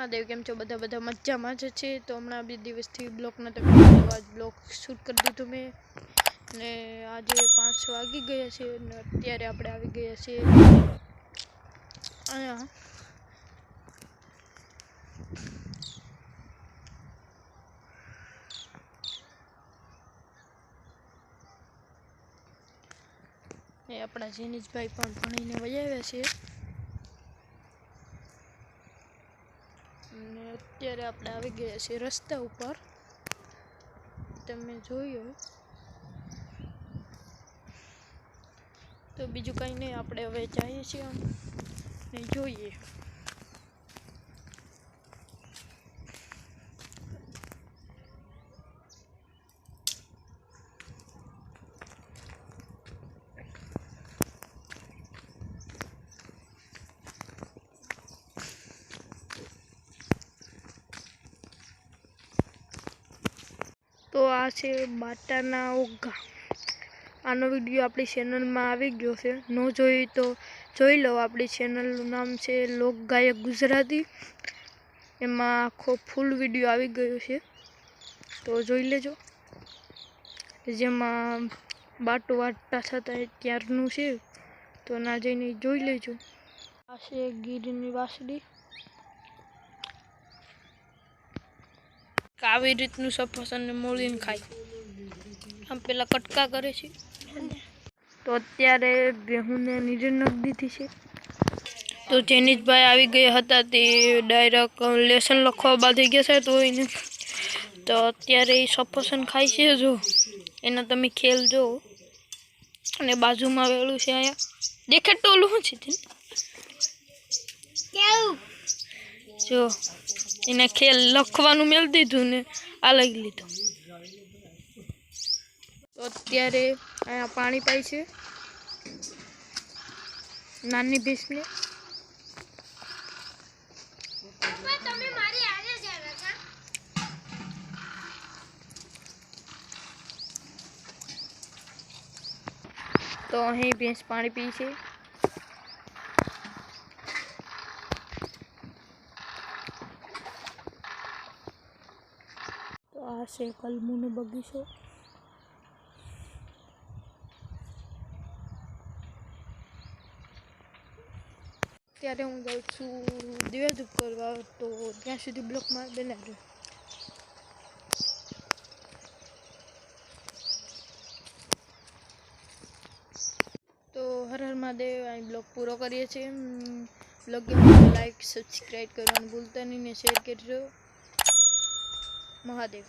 મહાદેવ, કેમ છો? બધા બધા મજામાં જ છે. તો હમણાં બે દિવસથી બ્લોક આજ બ્લોક શૂટ કરી દીધું મેં. ને આજે પાંચ વાગી ગયા છે ને અત્યારે આપણે આવી ગયા છીએ અહીંયા. એ આપણા જીનીશભાઈ પણ ભણીને વજાવ્યા છે. અને અત્યારે આપણે આવી ગયા છીએ રસ્તા ઉપર. તમે જોયું તો બીજું કંઈ નહીં, આપણે હવે જઈએ છીએ ને જોઈએ. તો આ છે બાટાના ઓગા. આનો વીડિયો આપણી ચેનલમાં આવી ગયો છે. ન જોઈ તો જોઈ લો, આપણી ચેનલનું નામ છે લોક ગાયક ગુજરાતી. એમાં આખો ફૂલ વીડિયો આવી ગયો છે. તો જોઈ લેજો. જેમાં બાટો વાટતા થતા ત્યારનું છે, તો ના જઈને જોઈ લેજો. આ છે ગીરની આવી રીતનું સફરસનને મોળીને ખાય. આમ પેલા કટકા કરે છે. તો અત્યારે બેહુને નીચે નાખી દીધી છે. તો જેનીશભાઈ આવી ગયા હતા તે ડાયરેક્ટ લેસન લખવા બાંધી ગયા છે તો એને તો અત્યારે એ સફરસન ખાય છે જો. એના તમે ખેલ જો. અને બાજુમાં વેળું છે અહીંયા. દેખે ટોલું શું છે જો. એને ખેલ લખવાનું મેળ દીધું ને આ લઈ લીધું. તો અત્યારે અહીંયા પાણી પાય છે. નાની ભેંસને. તો અહીં ભેંસ પાણી પી છે. આ કલમુનો બગીચો. ત્યારે હું જાઉં છું દિવેધૂપ કરવા, તો ત્યાં સુધી બ્લોકમાં બનાવજો તો હર હર મહાદેવ, અહીં બ્લોગ પૂરો કરીએ છીએ. બ્લોગ લાઈક, સબસ્ક્રાઈબ કરવાનું ભૂલતા નહીં ને શેર કરજો. મહાદેવ.